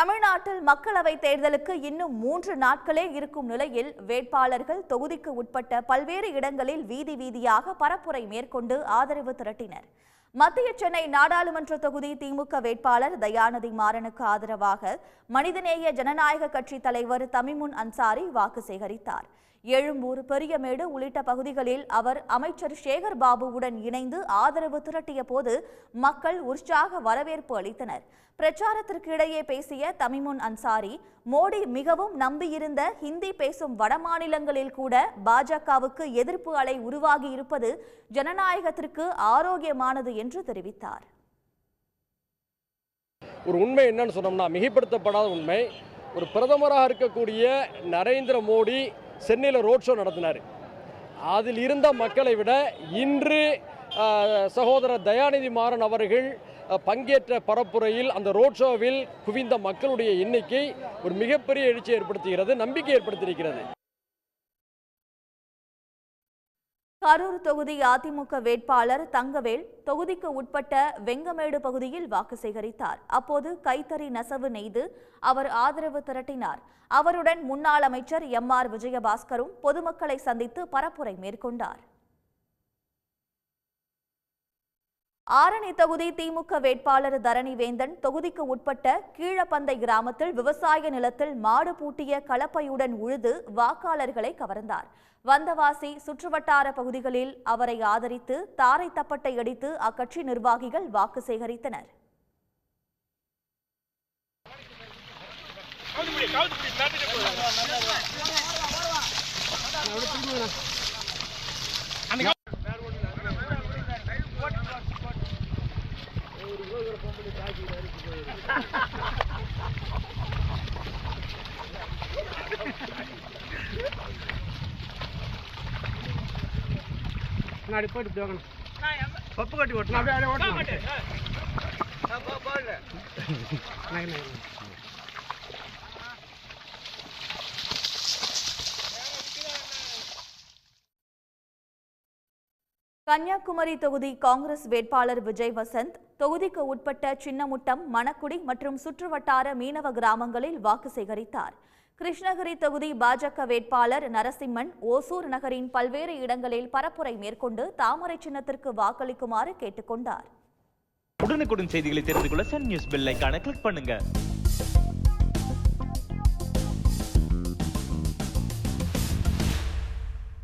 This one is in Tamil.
தமிழ்நாட்டில் மக்களவை தேர்தலுக்கு இன்னும் மூன்று நாட்களே இருக்கும் நிலையில் வேட்பாளர்கள் தொகுதிக்கு உட்பட்ட பல்வேறு இடங்களில் வீதி வீதியாக பரப்புரை மேற்கொண்டு ஆதரவு திரட்டினர். மத்திய சென்னை நாடாளுமன்ற தொகுதி திமுக வேட்பாளர் தயாநிதி மாறனுக்கு ஆதரவாக மனிதநேய ஜனநாயக கட்சி தலைவர் தமிமுன் அன்சாரி வாக்கு சேகரித்தார். எழும்பூர் பெரியமேடு உள்ளிட்ட பகுதிகளில் அவர் அமைச்சர் சேகர் பாபுவுடன் இணைந்து ஆதரவு திரட்டிய போது மக்கள் உற்சாக வரவேற்பு அளித்தனர். பிரச்சாரத்திற்கு இடையே பேசிய தமிமுன் அன்சாரி மோடி மிகவும் நம்பியிருந்த ஹிந்தி பேசும் வடமாநிலங்களில் கூட பாஜகவுக்கு எதிர்ப்பு அலை உருவாகி இருப்பது ஜனநாயகத்திற்கு ஆரோக்கியமானது என்று தெரிவித்தார். ஒரு உண்மை என்னன்னு சொன்னோம்னா மிகைப்படுத்தப்படாத உண்மை. ஒரு பிரதமராக இருக்கக்கூடிய நரேந்திர மோடி சென்னையில் ரோட் ஷோ நடத்தினார். அதில் இருந்த மக்களை விட இன்று சகோதரர் தயாநிதி மாறன் அவர்கள் பங்கேற்ற பரப்புரையில் அந்த ரோட் ஷோவில் குவிந்த மக்களுடைய எண்ணிக்கை ஒரு மிகப்பெரிய எழுச்சி ஏற்படுத்துகிறது நம்பிக்கை ஏற்படுத்தியிருக்கிறது. கரூர் தொகுதி அதிமுக வேட்பாளர் தங்கவேல் தொகுதிக்கு உட்பட்ட வெங்கமேடு பகுதியில் வாக்கு சேகரித்தார். அப்போது கைத்தறி நெசவு நெய்து அவர் ஆதரவு திரட்டினார். அவருடன் முன்னாள் அமைச்சர் எம் ஆர் விஜயபாஸ்கரும் பொதுமக்களை சந்தித்து பரப்புரை மேற்கொண்டார். ஆரணி தொகுதி திமுக வேட்பாளர் தரணி வேந்தன் தொகுதிக்கு உட்பட்ட கீழப்பந்தை கிராமத்தில் விவசாய நிலத்தில் மாடு பூட்டிய கலப்பையுடன் உழுது வாக்காளர்களை கவர்ந்தார். வந்தவாசி சுற்றுவட்டார பகுதிகளில் அவரை ஆதரித்து தாரை தப்பட்டை அடித்து அக்கட்சி நிர்வாகிகள் வாக்கு சேகரித்தனர். முன்னாடி போயிட்டு போகணும் பப்பு கட்டி ஓட்டணும். அப்படியே அப்படியே ஓட்டணும். கன்னியாகுமரி தொகுதி காங்கிரஸ் வேட்பாளர் விஜய் வசந்த் தொகுதிக்கு உட்பட்ட சின்னமுட்டம் மணக்குடி மற்றும் சுற்றுவட்டார மீனவ கிராமங்களில் வாக்கு சேகரித்தார். கிருஷ்ணகிரி தொகுதி பாஜக வேட்பாளர் நரசிம்மன் ஓசூர் நகரின் பல்வேறு இடங்களில் பரப்புரை மேற்கொண்டு தாமரை சின்னத்திற்கு வாக்களிக்குமாறு கேட்டுக்கொண்டார். உடனுக்குடன் செய்திகளை தெரிந்து கொள்ள சன் நியூஸ் பெல் கிளிக் பண்ணுங்க.